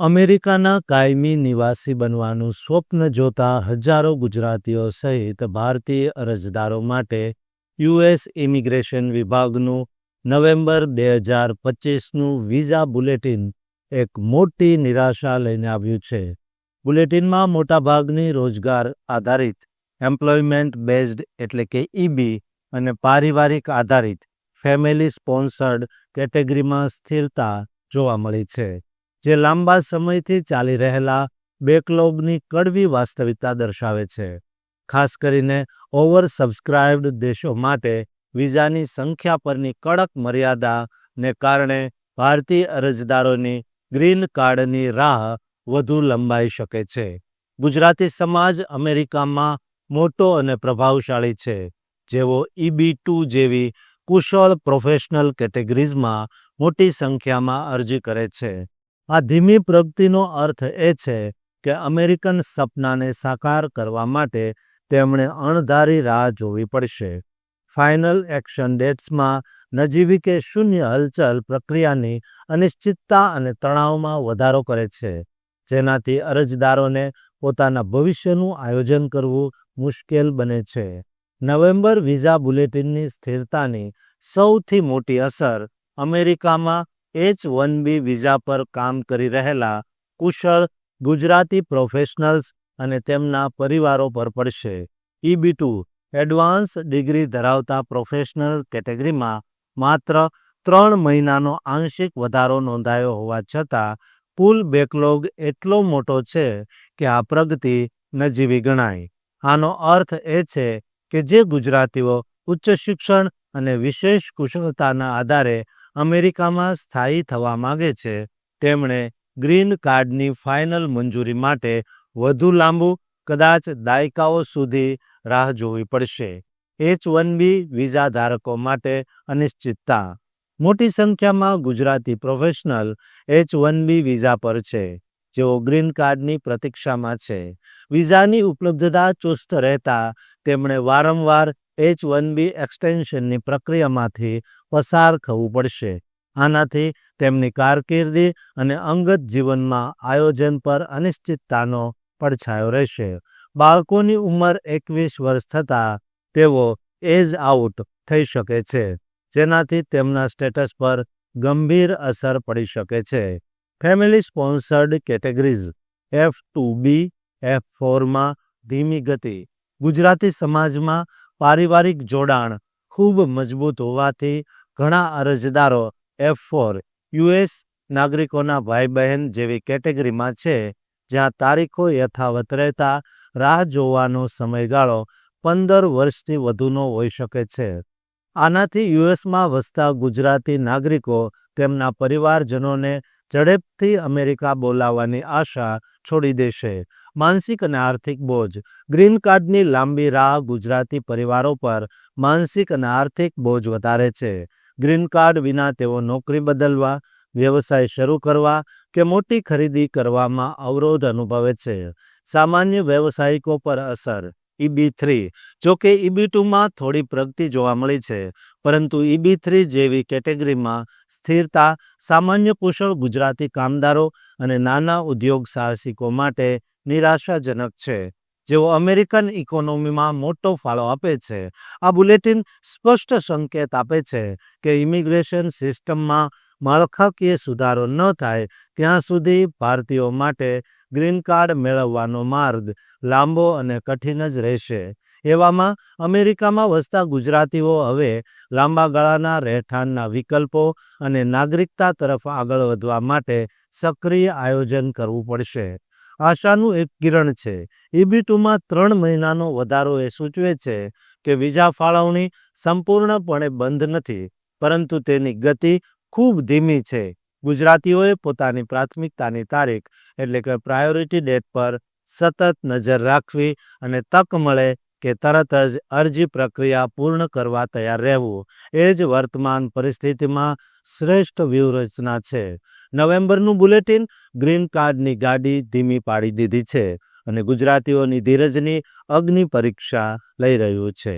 અમેરિકાના કાયમી નિવાસી બનવાનું સ્વપ્ન જોતા હજારો ગુજરાતીઓ સહિત ભારતીય અરજદારો માટે યુએસ ઇમિગ્રેશન વિભાગનું નવેમ્બર બે હજાર પચીસનું વિઝા બુલેટિન એક મોટી નિરાશા લઈને આવ્યું છે. બુલેટિનમાં મોટાભાગની રોજગાર આધારિત, એમ્પ્લોયમેન્ટ બેઝડ એટલે કે ઈબી અને પારિવારિક આધારિત, ફેમિલી સ્પોન્સર્ડ કેટેગરીમાં સ્થિરતા જોવા મળી છે. જે લાંબા સમયથી ચાલી રહેલા બેકલોગની કડવી વાસ્તવિકતા દર્શાવે છે. ખાસ કરીને ઓવર સબસ્ક્રાઇબ્ડ દેશો માટે વિઝાની સંખ્યા પરની કડક મર્યાદાને કારણે ભારતીય અરજદારોની ગ્રીન કાર્ડની રાહ વધુ લંબાઈ શકે છે. ગુજરાતી સમાજ અમેરિકામાં મોટો અને પ્રભાવશાળી છે. જેઓ ઈબી ટુ જેવી કુશળ પ્રોફેશનલ કેટેગરીઝમાં મોટી સંખ્યામાં અરજી કરે છે. આ ધીમી પ્રગતિનો અર્થ એ છે કે અમેરિકન સપનાને સાકાર કરવા માટે તેમણે અણધારી રાહ જોવી પડશે. ફાઇનલ એક્શન ડેટ્સમાં નજીવી કે શૂન્ય હલચલ પ્રક્રિયાની અનિશ્ચિતતા અને તણાવમાં વધારો કરે છે, જેનાથી અરજદારોને પોતાના ભવિષ્યનું આયોજન કરવું મુશ્કેલ બને છે. નવેમ્બર વિઝા બુલેટિનની સ્થિરતાની સૌથી મોટી અસર અમેરિકામાં એચ વન બી વિઝા પર કામ કરી રહેલા કુશળ ગુજરાતી પ્રોફેશનલ્સ અને તેમના પરિવારો પર પડશે. ઈબી ટુ એડવાન્સ ડિગ્રી ધરાવતા પ્રોફેશનલ કેટેગરીમાં માત્ર ત્રણ મહિનાનો આંશિક વધારો નોંધાયો હોવા છતાં, કુલ બેકલોગ એટલો મોટો છે કે આ પ્રગતિ નજીવી ગણાય. આનો અર્થ એ છે કે જે ગુજરાતીઓ ઉચ્ચ શિક્ષણ અને વિશેષ કુશળતાના આધારે અમેરિકામાં સ્થાયી થવા માગે છે. તેમણે ગ્રીન કાર્ડની ફાઇનલ મંજૂરી માટે વધુ લાંબુ, કદાચ દાયકાઓ સુધી રાહ જોવી પડશે. એચ વન બી વિઝા ધારકો માટે અનિશ્ચિતતા. મોટી સંખ્યામાં Gujarati professional H one B visa પર છે. જેઓ ગ્રીન કાર્ડની પ્રતીક્ષામાં છે. વિઝાની ઉપલબ્ધતા ચુસ્ત રહેતા તેમણે વારંવાર એચ વન બી એક્સટેન્શનની પ્રક્રિયામાંથી પસાર થવું પડશે. આનાથી તેમની કારકિર્દી અને અંગત જીવનમાં આયોજન પર અનિશ્ચિતતાનો પડછાયો રહેશે. બાળકોની ઉંમર એકવીસ વર્ષ થતાં તેઓ એજ આઉટ થઈ શકે છે, જેનાથી તેમના સ્ટેટસ પર ગંભીર અસર પડી શકે છે. Family sponsored categories F two B, F ફોરમાં ધીમી ગતિ. ગુજરાતી સમાજમાં પારિવારિક જોડાણ ખૂબ મજબૂત હોવાથી ઘણા અરજદારો એફ ફોર યુએસ નાગરિકોના ભાઈ બહેન જેવી કેટેગરીમાં છે, જ્યાં તારીખો યથાવત રહેતા રાહ જોવાનો સમયગાળો પંદર વર્ષથી વધુનો હોઈ શકે છે. આનાથી યુએસમાં વસતા ગુજરાતી નાગરિકો તેમના પરિવારજનોને ઝડપથી અમેરિકા બોલાવવાની આશા છોડી દેશે. માનસિક અને આર્થિક બોજ. ગ્રીન કાર્ડની લાંબી રાહ ગુજરાતી પરિવારો પર માનસિક અને આર્થિક બોજ વધારે છે. ગ્રીન કાર્ડ વિના તેઓ નોકરી બદલવા, વ્યવસાય શરૂ કરવા કે મોટી ખરીદી કરવામાં અવરોધ અનુભવે છે. સામાન્ય વ્યવસાયિકો પર અસર. EB three. જોકે ઈબી ટુમાં થોડી પ્રગતિ જોવા મળી છે, પરંતુ ઈબી થ્રી જેવી કેટેગરીમાં સ્થિરતા, સામાન્ય કુશળ ગુજરાતી કામદારો અને નાના ઉદ્યોગ સાહસિકો માટે નિરાશાજનક છે. જેઓ અમેરિકન ઇકોનોમીમાં મોટો ફાળો આપે છે, આ બુલેટિન સ્પષ્ટ સંકેત આપે છે કે ઇમિગ્રેશન સિસ્ટમમાં માળખાકીય સુધારો ન થાય, ત્યાં સુધી ભારતીયો માટે ગ્રીન કાર્ડ મેળવવાનો માર્ગ લાંબો અને કઠિન જ રહેશે. એવામાં અમેરિકામાં વસતા ગુજરાતીઓ હવે લાંબા ગાળાના રહેઠાણના વિકલ્પો અને નાગરિકતા તરફ આગળ વધવા માટે સક્રિય આયોજન કરવું પડશે. આશાનું એક કિરણ છે. ઈબી ટુમાં ત્રણ મહિનાનો વધારો એ સૂચવે છે કે વિઝા ફાળવણી સંપૂર્ણપણે બંધ નથી, પરંતુ તેની ગતિ ખૂબ ધીમી છે. ગુજરાતીઓએ પોતાની પ્રાથમિકતાની તારીખ, એટલે કે પ્રાયોરિટી ડેટ પર સતત નજર રાખવી અને તક મળે કે તરત જ અરજી પ્રક્રિયા પૂર્ણ કરવા તૈયાર રહેવું. એ જ વર્તમાન પરિસ્થિતિમાં શ્રેષ્ઠ વ્યૂહરચના છે. નવેમ્બરનું બુલેટિન ગ્રીન કાર્ડની ગાડી ધીમી પાડી દીધી છે અને ગુજરાતીઓની ધીરજની અગ્નિ પરીક્ષા લઈ રહ્યું છે.